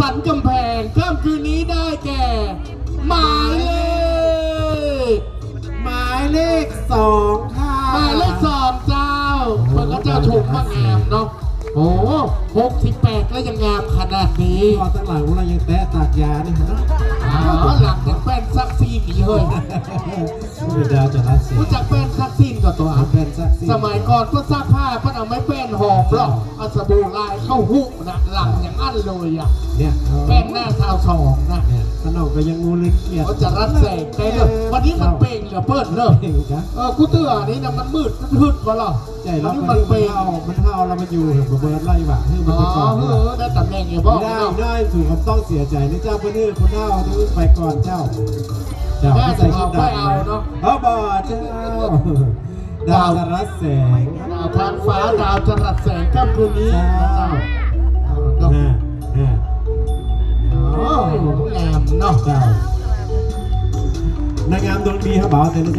สันกำแพงค่ำคืนนี้ได้แก่ หมายเลขหมายเลขสองค่ะหมายเลขสองเจ้าเปิดก็เจ้าชมว่างามเนาะโอ้หกสิบแปดแล้วยังงามขนาดนี้พอตั้งหลังของเรายังแตะตากยานี่ฮะอ๋อหลังจากแป้นซักซีนอีกเฮ้ยเป็นดาวจะรัสเซียรู้จักแป้นซักซีนกับตัวเป็นซักซี่สมัย ก่อนเพื่อซักผ้าเพื่อเอาไม้แป้นหอมหรอกเอาสบู่ลายเข้าหุนะหลังอย่างอั้นเลยอะเนี่ยแป้นหน้าสาวสองนะเนี่ยขนมก็ยังงูลิ้นเกียดเขาจะรัดแสงได้เลยวันนี้มันเป่งเหลือเปิดเนอะเก่งจ้ะเออกูเตือนี่นะมันมืดมันพืดก็หรอใจวัเรานนี้มัมันนเปเป่งเท่ามันเท่าเรามาอยู่เห็นเบิร์ดไล่บ่าให้มันอ๋อไปก่อนเอเนาะอได้ตำแหน่งอย่าบอกไม่ได้เนาะไม่ได้ถูกคำต้องเสียใจนะเจ้าเพื่อนคนเท่าที่ไปก่อนเจ้าเจ้าใส่ชุดดำเอาบ่เจ้า ดาวจะรัสแสงดาวทางฟ้าดาวจรัสแสงค่ำคืนนี้เจ้าเจ้าน่ะน่ะโอ้งามเนาะเจ้านางงามดวงดีครับบ่าวเสร็จแล้วเจ้า